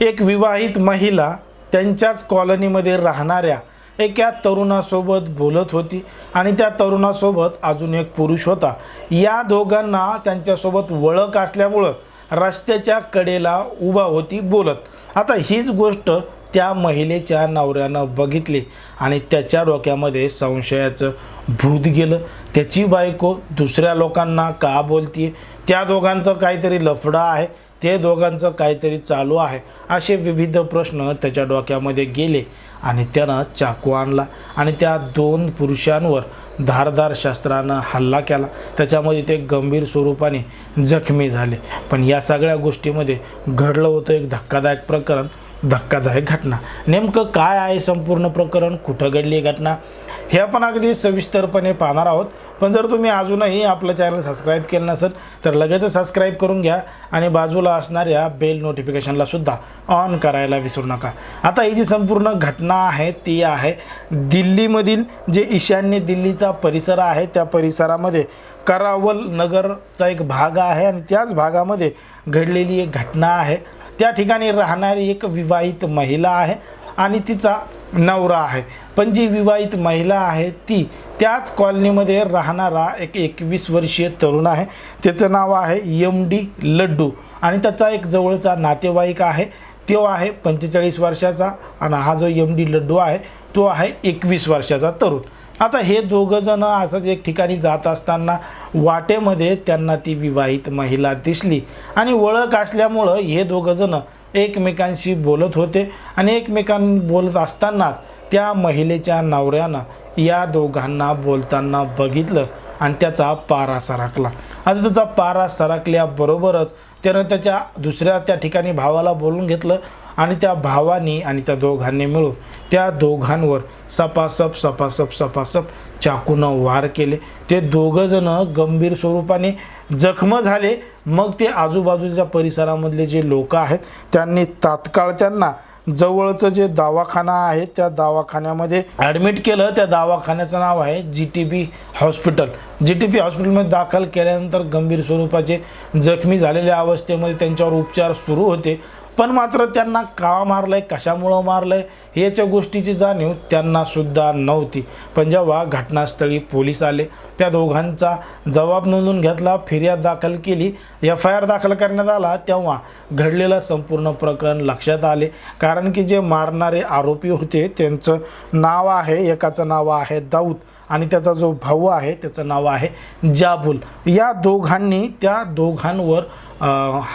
एक विवाहित महिला त्यांच्याच कॉलनीमध्ये राहणाऱ्या एका तरुणासोबत बोलत होती आणि त्या तरुणासोबत अजून एक पुरुष होता. या दोघांना त्यांच्यासोबत वळख असल्यामुळं रस्त्याच्या कडेला उभा होती बोलत. आता हीच गोष्ट त्या महिलेच्या नवऱ्यानं बघितली आणि त्याच्या डोक्यामध्ये संशयाचं भूत गेलं. त्याची बायको दुसऱ्या लोकांना का बोलते त्या दोघांचं काहीतरी लफडा आहे. ते दोघांचं काहीतरी चालू आहे असे विविध प्रश्न त्याच्या डोक्यामध्ये गेले आणि त्यानं चाकू आणला आणि त्या दोन पुरुषांवर धारदार शस्त्रानं हल्ला केला. त्याच्यामध्ये ते गंभीर स्वरूपाने जखमी झाले. पण या सगळ्या गोष्टीमध्ये घडलं होतं एक धक्कादायक प्रकरण. धक्कादायक घटना. नेमकं काय आहे संपूर्ण प्रकरण? कुठं घडली घटना? हे आपण अगदी सविस्तरपणे पाहणार आहोत. पण जर तुम्ही अजूनही आपलं चॅनल सबस्क्राईब केलं नसेल तर लगेच सबस्क्राईब करून घ्या आणि बाजूला असणाऱ्या बेल नोटिफिकेशनला सुद्धा ऑन करायला विसरू नका. आता ही जी संपूर्ण घटना आहे ती आहे दिल्लीमधील जे ईशान्य दिल्लीचा परिसर आहे त्या परिसरामध्ये करावल नगरचा एक भाग आहे आणि त्याच भागामध्ये घडलेली एक घटना आहे. त्या ठिकाणी राहणारी एक विवाहित महिला आहे आणि तिचा नवरा आहे. पण जी विवाहित महिला आहे ती त्याच कॉलनीमध्ये राहणारा एक एकवीस वर्षीय तरुण आहे. त्याचं नाव आहे यम डी लड्डू आणि त्याचा एक जवळचा नातेवाईक आहे. तो आहे पंचेचाळीस वर्षाचा आणि हा जो यम डी लड्डू आहे तो आहे एकवीस वर्षाचा तरुण. आता हे दोघं जण असंच एक ठिकाणी जात असताना वाटेमध्ये त्यांना ती विवाहित महिला दिसली. आणि ओळख असल्यामुळं हे दोघं जण एकमेकांशी बोलत होते. आणि एकमेकां बोलत असतानाच त्या महिलेच्या नवऱ्यानं या दोघांना बोलताना बघितलं आणि त्याचा पारा सरकला. आता त्याचा पारा सरकल्याबरोबरच त्यानं त्याच्या दुसऱ्या त्या ठिकाणी भावाला बोलून घेतलं. आणि त्या भावानी आणि त्या दोघांनी मिळून त्या दोघांवर सपासप सपासप सपासप चाकूनं वार केले. ते दोघंजणं गंभीर स्वरूपाने जखम झाले. मग ते आजूबाजूच्या परिसरामधले जे लोक आहेत त्यांनी तात्काळ त्यांना जवळचं जे दवाखाना आहे त्या दवाखान्यामध्ये ॲडमिट केलं. त्या दवाखान्याचं नाव आहे G T B hospital. G T B हॉस्पिटलमध्ये दाखल केल्यानंतर गंभीर स्वरूपाचे जखमी झालेल्या अवस्थेमध्ये त्यांच्यावर उपचार सुरू होते. पण मात्र त्यांना का मारलंय कशामुळं मारलंय याच्या गोष्टीची जाणीव त्यांना सुद्धा नव्हती. पण जेव्हा घटनास्थळी पोलीस आले त्या दोघांचा जबाब नोंदून घेतला फिर्याद दाखल केली एफ आय आर दाखल करण्यात आला तेव्हा घडलेलं संपूर्ण प्रकरण लक्षात आले. कारण की जे मारणारे आरोपी होते त्यांचं नाव आहे एकाचं नाव आहे दाऊद. आणि त्याचा जो भाऊ आहे त्याचं नाव आहे जाबुल. या दोघांनी त्या दोघांवर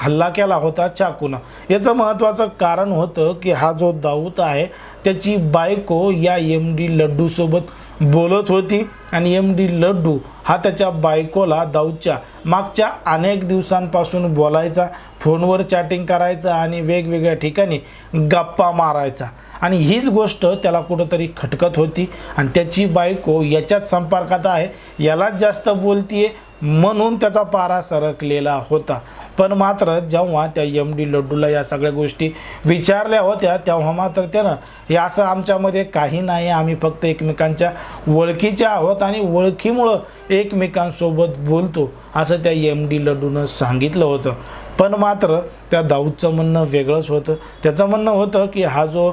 हल्ला केला होता चाकून. याचं महत्त्वाचं कारण होतं की हा जो दाऊद आहे त्याची बायको या एम डी लड्डूसोबत बोलत होती आणि एम डी लड्डू हा त्याच्या बायकोला दाऊदच्या मागच्या अनेक दिवसांपासून बोलायचा फोनवर चॅटिंग करायचा आणि वेगवेगळ्या ठिकाणी गप्पा मारायचा. आणि हीच गोष्ट त्याला कुठंतरी खटकत होती. आणि त्याची बायको याच्याच संपर्कात आहे. यालाच जास्त बोलतीये. म्हणून त्याचा पारा सरकलेला होता. पण मात्र जेव्हा त्या यम डी लड्डूला या सगळ्या गोष्टी विचारल्या होत्या तेव्हा मात्र त्यानं हे असं आमच्यामध्ये काही नाही आम्ही फक्त एकमेकांच्या ओळखीच्या आहोत आणि ओळखीमुळं एकमेकांसोबत बोलतो असं त्या यम डी लड्डूनं सांगितलं होतं. पण मात्र त्या दाऊदचं म्हणणं वेगळंच होतं. त्याचं म्हणणं होतं की हा जो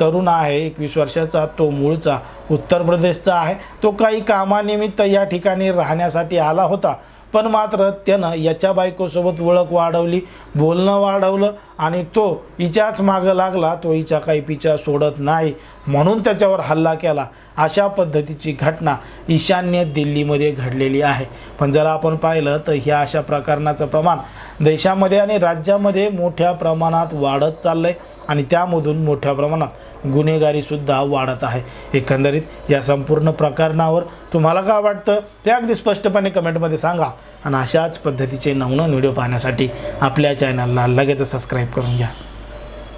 तरुण आहे एकवीस वर्षाचा तो मूळचा उत्तर प्रदेशचा आहे. तो काही कामानिमित्त या ठिकाणी राहण्यासाठी आला होता. पण मात्र त्यानं याच्या बायकोसोबत ओळख वाढवली बोलणं वाढवलं आणि तो हिच्याच मागं लागला तो हिच्या काही पिच्या सोडत नाही म्हणून त्याच्यावर हल्ला केला. अशा पद्धतीची घटना ईशान्य दिल्लीमध्ये घडलेली आहे. पण जर आपण पाहिलं तर ह्या अशा प्रकरणाचं प्रमाण देशामध्ये आणि राज्यामध्ये मोठ्या प्रमाणात वाढत चाललं आहे आणि त्यामधून मोठ्या प्रमाणात गुन्हेगारीसुद्धा वाढत आहे. एकंदरीत या संपूर्ण प्रकरणावर तुम्हाला काय वाटतं? ते अगदी स्पष्टपणे कमेंटमध्ये सांगा आणि अशाच पद्धतीचे नवनवीन व्हिडिओ पाहण्यासाठी आपल्या चॅनलला लगेच सबस्क्राईब करून घ्या.